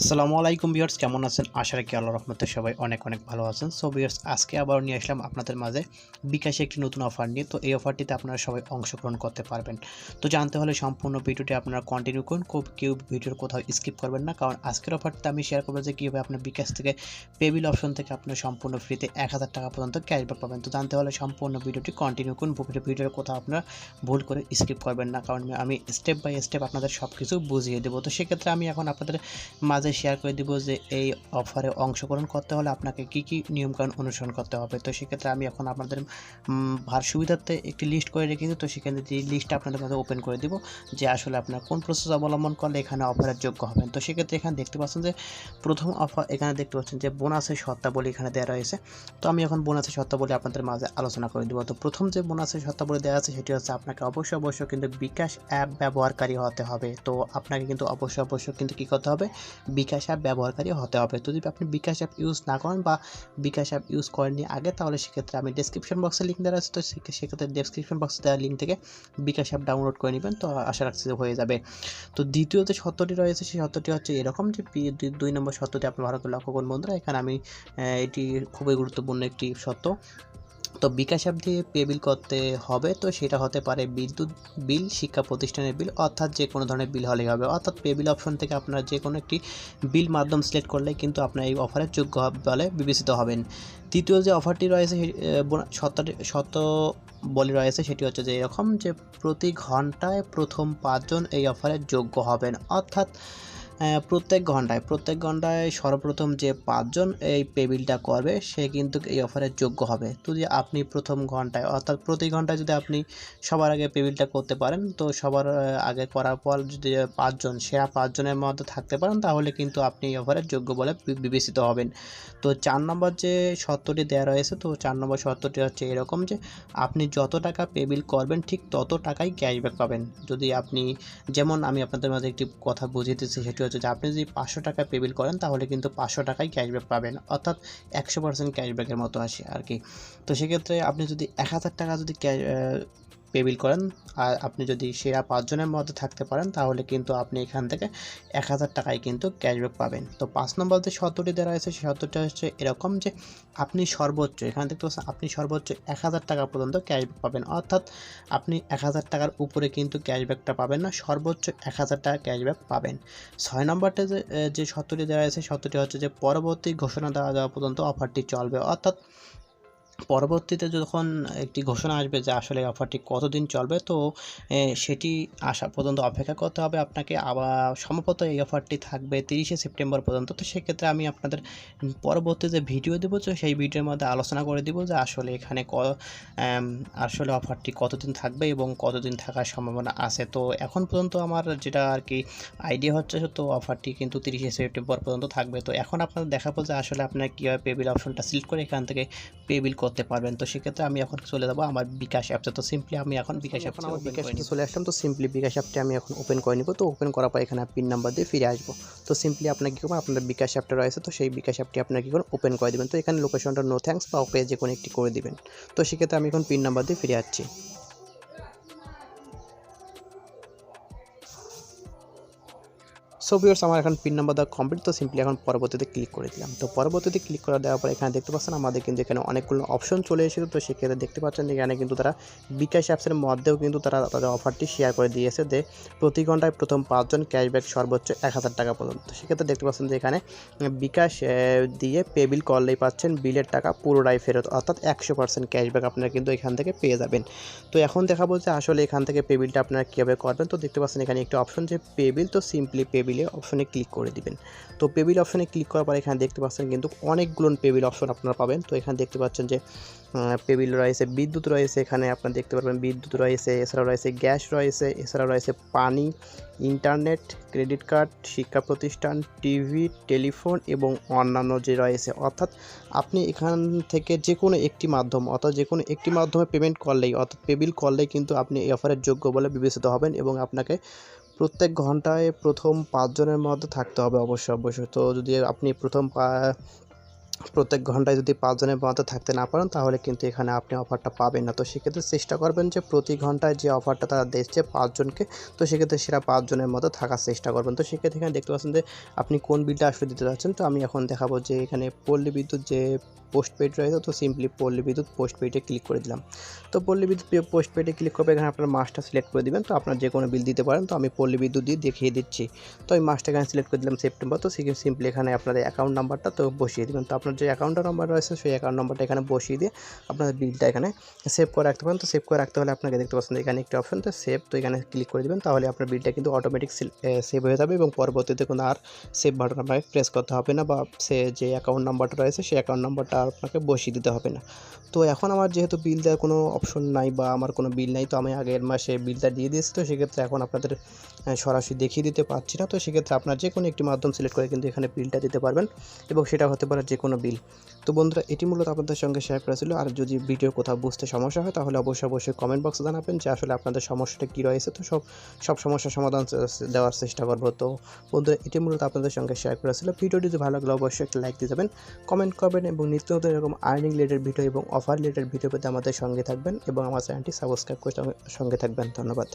আসসালামু আলাইকুম ভিউয়ার্স, কেমন আছেন? আশা রাখি আল্লাহ রহমতে সবাই অনেক অনেক ভালো আছেন। সো ভিউয়ার্স, আজকে আবার নিয়ে আসলাম আপনাদের মাঝে বিকাশে একটি নতুন অফার নিয়ে। তো এই অফারটিতে আপনারা সবাই অংশগ্রহণ করতে পারবেন। তো জানতে হলে সম্পূর্ণ ভিডিওটি আপনারা কন্টিনিউ করুন। কেউ ভিডিওর কোথাও স্কিপ করবেন না। কারণ আজকের অফারটিতে আমি শেয়ার করব যে কীভাবে আপনার বিকাশ থেকে পেবিল অপশন থেকে আপনার সম্পূর্ণ ফ্রিতে এক হাজার টাকা পর্যন্ত ক্যাশব্যাক পাবেন। তো জানতে হলে সম্পূর্ণ ভিডিওটি কন্টিনিউ করুন। ভিডিওর কোথাও আপনারা ভুল করে স্কিপ করবেন না। কারণ আমি স্টেপ বাই স্টেপ আপনাদের সব কিছু বুঝিয়ে দেবো। তো সেক্ষেত্রে আমি এখন আপনাদের মাঝে শেয়ার করে দিব যে এই অফারে অংশগ্রহণ করতে হলে আপনাকে কি কি নিয়মকানুন অনুসরণ করতে হবে। তো সেক্ষেত্রে আমি এখন আপনাদের ভার সুবিধার্থে একটি লিস্ট করে রেখেছি। তো সেখানে যে লিস্টটা আপনাদের মাঝে ওপেন করে দিব যে আসলে আপনার কোন প্রসেস অবলম্বন করলে এখানে অফারের যোগ্য হবেন। তো সেক্ষেত্রে এখানে দেখতে পাচ্ছেন যে প্রথম অফার এখানে দেখতে পাচ্ছেন যে বোনাসের শর্তাবলী এখানে দেওয়া রয়েছে। তো আমি এখন বোনাসের শর্তাবলী আপনাদের মাঝে আলোচনা করে দিব। তো প্রথম যে বোনাসের শর্তাবলী দেওয়া আছে সেটি হচ্ছে আপনাকে অবশ্যই অবশ্যই কিন্তু বিকাশ অ্যাপ ব্যবহারকারী হতে হবে। তো আপনাকে কিন্তু অবশ্যই অবশ্যই কিন্তু কী করতে হবে? বিকাশ অ্যাপ ব্যবহারকারী হতে হবে। তো যদি আপনি বিকাশ অ্যাপ ইউজ না করেন বা বিকাশ অ্যাপ ইউজ করেননি আগে, তাহলে সেক্ষেত্রে আমি ডেসক্রিপশন বক্সে লিঙ্ক দেওয়া আছে তো সেক্ষেত্রে ডেসক্রিপশন বক্সে দেওয়া লিঙ্ক থেকে বিকাশ অ্যাপ ডাউনলোড করে নেবেন। তো আশা রাখছি হয়ে যাবে। তো দ্বিতীয় যে সত্যটি রয়েছে, সেই সত্যটি হচ্ছে এরকম যে দুই- নম্বর সত্যটি আপনি করে লক্ষ্য করুন বন্ধুরা। এখানে আমি এটি খুবই গুরুত্বপূর্ণ একটি সত্য তো বিকাশ দিয়ে পে বিল করতে হবে, তো সেটা হতে পারে বিদ্যুৎ বিল, শিক্ষা প্রতিষ্ঠানের বিল অর্থাৎ যে কোনো ধরনের বিল হলেই হবে। অর্থাৎ পে বিল অপশন থেকে আপনার যে কোনো একটি বিল মাধ্যম সিলেক্ট করলে কিন্তু আপনার এই অফারের যোগ্য বলে বিবেচিত হবেন। তৃতীয় যে অফারটি রয়েছে শর্ত বলে রয়েছে, সেটি হচ্ছে যে এরকম যে প্রতি ঘন্টায় প্রথম পাঁচজন এই অফারের যোগ্য হবেন। অর্থাৎ প্রত্যেক ঘন্টায় প্রত্যেক ঘন্টায় সর্বপ্রথম যে পাঁচজন এই পেবিলটা করবে, সে কিন্তু এই অফারের যোগ্য হবে। তো যদি আপনি প্রথম ঘন্টায়, অর্থাৎ প্রতি ঘন্টায় যদি আপনি সবার আগে পেবিলটা করতে পারেন, তো সবার আগে করার পর যদি পাঁচজন, সেরা পাঁচজনের মধ্যে থাকতে পারেন, তাহলে কিন্তু আপনি এই অফারের যোগ্য বলে বিবেচিত হবেন। তো চার নম্বর যে শর্তটি দেওয়া রয়েছে, তো চার নম্বর শর্তটি হচ্ছে এরকম যে, আপনি যত টাকা পেবিল করবেন, ঠিক তত টাকাই ক্যাশব্যাক পাবেন। যদি আপনি, যেমন আমি আপনাদের মাঝে একটি কথা বুঝিয়ে দিচ্ছি, সেটি হচ্ছে যে আপনি যদি পাঁচশো টাকা পেবিল করেন, তাহলে কিন্তু পাঁচশো টাকায় ক্যাশব্যাক পাবেন। অর্থাৎ একশো পার্সেন্ট ক্যাশব্যাকের মতো আসে আর কি। তো সেক্ষেত্রে আপনি যদি এক হাজার টাকা যদি পে বিল করেন। আর আপনি যদি সেরা পাঁচজনের মধ্যে থাকতে পারেন, তাহলে কিন্তু আপনি এখান থেকে এক হাজার টাকায় কিন্তু ক্যাশব্যাক পাবেন। তো পাঁচ নম্বর যে শর্তটি দেওয়া রয়েছে সেই শর্তটা হচ্ছে এরকম যে আপনি সর্বোচ্চ, এখানে দেখতে পাচ্ছেন আপনি সর্বোচ্চ এক হাজার টাকা পর্যন্ত ক্যাশব্যাক পাবেন। অর্থাৎ আপনি এক হাজার টাকার উপরে কিন্তু ক্যাশব্যাকটা পাবেন না, সর্বোচ্চ এক হাজার টাকা ক্যাশব্যাক পাবেন। ছয় নম্বরটা যে যে শর্তটি দেওয়া আছে শর্তটি হচ্ছে যে পরবর্তী ঘোষণা দেওয়া যাওয়া পর্যন্ত অফারটি চলবে। অর্থাৎ পরবর্তীতে যখন একটি ঘোষণা আসবে যে আসলে অফারটি কতদিন চলবে, তো সেটি আসা পর্যন্ত অপেক্ষা করতে হবে। আপনাকে আবার সম্ভবত এই অফারটি থাকবে তিরিশে সেপ্টেম্বর পর্যন্ত। তো সেক্ষেত্রে আমি আপনাদের পরবর্তী যে ভিডিও দেবো সেই ভিডিওর মধ্যে আলোচনা করে দিব যে আসলে এখানে ক আসলে অফারটি কতদিন থাকবে এবং কতদিন থাকার সম্ভাবনা আছে। তো এখন পর্যন্ত আমার যেটা আর কি আইডিয়া হচ্ছে, তো অফারটি কিন্তু তিরিশে সেপ্টেম্বর পর্যন্ত থাকবে। তো এখন আপনাদের দেখাবো যে আসলে আপনারা কীভাবে পেবিল অপশনটা সিলেক্ট করে এখান থেকে পে বিল করতে পারবেন। তো সেক্ষেত্রে আমি এখন চলে যাব আমার বিকাশ অ্যাপসে। তো সিম্পলি আমি এখন বিকাশ অ্যাপ আমার বিকাশ চলে আসলাম। তো সিম্পলি বিকাশ অ্যাপটি আমি এখন ওপেন করে নিব। তো ওপেন করার পর এখানে পিন নাম্বার দিয়ে ফিরে আসব। তো সিম্পলি আপনার কী করবেন আপনার বিকাশ অ্যাপটা রয়েছে। তো সেই বিকাশ অ্যাপটি আপনার কী করবেন ওপেন করে দেবেন। তো এখানে লোকেশনটা নো থ্যাঙ্কস বা ওকে যে কোনো একটি করে দেবেন। তো সেক্ষেত্রে আমি এখন পিন নাম্বার দিয়ে ফিরে যাচ্ছি সো ভিউয়ার্স আমার এখন পিন নাম্বার দেওয়া কমপ্লিট তো সিম্পলি এখন পরবর্তীতে ক্লিক করে দিলাম। তো পরবর্তীতে ক্লিক করে দেওয়ার পর এখানে দেখতে পাচ্ছেন আমাদের কিন্তু এখানে অনেকগুলো অপশন চলে এসেছে। তো সেক্ষেত্রে দেখতে পাচ্ছেন এখানে কিন্তু তারা বিকাশ অ্যাপসের মধ্যেও কিন্তু তারা তাদের অফারটি শেয়ার করে দিয়েছে যে প্রতি ঘন্টায় প্রথম পাঁচজন ক্যাশব্যাক সর্বোচ্চ এক হাজার টাকা পর্যন্ত। সেক্ষেত্রে দেখতে পাচ্ছেন যে এখানে বিকাশ দিয়ে পে বিল করলেই পাচ্ছেন বিলের টাকা পুরোটাই ফেরত, অর্থাৎ একশো পার্সেন্ট ক্যাশব্যাক আপনারা কিন্তু এখান থেকে পেয়ে যাবেন। তো এখন দেখাবো যে আসলে এখান থেকে পে বিলটা আপনারা কীভাবে করবেন। তো দেখতে পাচ্ছেন এখানে একটি অপশন যে পে বিল তো সিম্পলি পে বিলে অপশনে ক্লিক করে দিবেন। তো পেবিল অপশনে ক্লিক করার পর এখানে দেখতে পাচ্ছেন কিন্তু অনেকগুলো পে বিল অপশন আপনারা পাবেন। তো এখানে দেখতে পাচ্ছেন যে পেবিল রয়েছে, বিদ্যুৎ রয়েছে এখানে আপনারা দেখতে পারবেন। বিদ্যুৎ রয়েছে, এছাড়াও রয়েছে গ্যাস রয়েছে, এছাড়াও রয়েছে পানি, ইন্টারনেট, ক্রেডিট কার্ড, শিক্ষা প্রতিষ্ঠান, টিভি, টেলিফোন এবং অন্যান্য যে রয়েছে। অর্থাৎ আপনি এখান থেকে যে কোনো একটি মাধ্যম, অর্থাৎ যে কোনো একটি মাধ্যমে পেমেন্ট করলেই, অর্থাৎ পেবিল করলেই কিন্তু আপনি এই অফারের যোগ্য বলে বিবেচিত হবেন এবং আপনাকে প্রত্যেক ঘন্টায় প্রথম পাঁচজনের মধ্যে থাকতে হবে অবশ্যই অবশ্যই। তো যদি আপনি প্রথম প্রত্যেক ঘন্টায় যদি পাঁচজনের মতো থাকতে না পারেন, তাহলে কিন্তু এখানে আপনি অফারটা পাবেন না। তো সেক্ষেত্রে চেষ্টা করবেন যে প্রতি ঘন্টায় যে অফারটা তারা দিচ্ছে পাঁচজনকে তো সেক্ষেত্রে সেটা পাঁচজনের মতো থাকার চেষ্টা করবেন। তো সেক্ষেত্রে এখানে দেখতে পাচ্ছেন যে আপনি কোন বিলটা আসলে দিতে যাচ্ছেন, তো আমি এখন দেখাবো যে এখানে পল্লী বিদ্যুৎ যে পোস্ট পেড রয়েছে, তো সিম্পলি পল্লী বিদ্যুৎ পোস্ট পেডে ক্লিক করে দিলাম। তো পল্লী বিদ্যুৎ পোস্ট পেডে ক্লিক করবে, এখানে আপনার মাসটা সিলেক্ট করে দিবেন। তো আপনার যে কোনো বিল দিতে পারেন, তো আমি পল্লী বিদ্যুৎ দিয়ে দেখিয়ে দিচ্ছি। তো আমি মাসটা এখানে সিলেক্ট করে দিলাম সেপ্টেম্বর তো সিম্পলি এখানে আপনাদের অ্যাকাউন্ট নাম্বারটা তো বসিয়ে দেবেন। তো আপনার যে অ্যাকাউন্ট নাম্বার রয়েছে, সেই অ্যাকাউন্ট নাম্বারটা এখানে বসিয়ে দিয়ে আপনাদের বিলটা এখানে সেভ করে রাখতে পারেন। তো সেভ করে রাখতে হলে আপনাকে দেখতে পাচ্ছেন এখানে একটি অপশন তো সেভ তো এখানে ক্লিক করে দেবেন, তাহলে আপনার বিলটা কিন্তু অটোমেটিক সেভ হয়ে যাবে এবং পরবর্তীতে কোনো আর সেভ বাটন আপনাকে প্রেস করতে হবে না বা সে যে অ্যাকাউন্ট নাম্বারটা রয়েছে, সেই অ্যাকাউন্ট নাম্বারটা আপনাকে বসিয়ে দিতে হবে না। তো এখন আমার যেহেতু বিল দেওয়ার কোনো অপশন নাই বা আমার কোনো বিল নাই, তো আমি আগের মাসে বিলটা দিয়ে দিয়েছি, তো সেক্ষেত্রে এখন আপনাদের সরাসরি দেখিয়ে দিতে পারছি না। তো সেক্ষেত্রে আপনার যে কোনো একটি মাধ্যম সিলেক্ট করে কিন্তু এখানে বিলটা দিতে পারবেন এবং সেটা হতে পারে যে কোনো বিল। তো বন্ধুরা, এটি মূলত আপনাদের সঙ্গে শেয়ার করা ছিল আর যদি ভিডিও কোথাও বুঝতে সমস্যা হয়, তাহলে অবশ্যই অবশ্যই কমেন্ট বক্সে জানাবেন যে আসলে আপনাদের সমস্যাটা কী রয়েছে। তো সব সব সমস্যার সমাধান দেওয়ার চেষ্টা করব। তো বন্ধুরা, এটি মূলত আপনাদের সঙ্গে শেয়ার করা ছিল ভিডিওটি যদি ভালো লাগলে অবশ্যই একটা লাইক দিয়ে যাবেন কমেন্ট করবেন এবং নিত্য নতুন এরকম আর্নিং রিলেটেড ভিডিও এবং অফার রিলেটেড ভিডিও পেতে আমাদের সঙ্গে থাকবেন এবং আমার চ্যানেলটি সাবস্ক্রাইব করে সঙ্গে থাকবেন। ধন্যবাদ।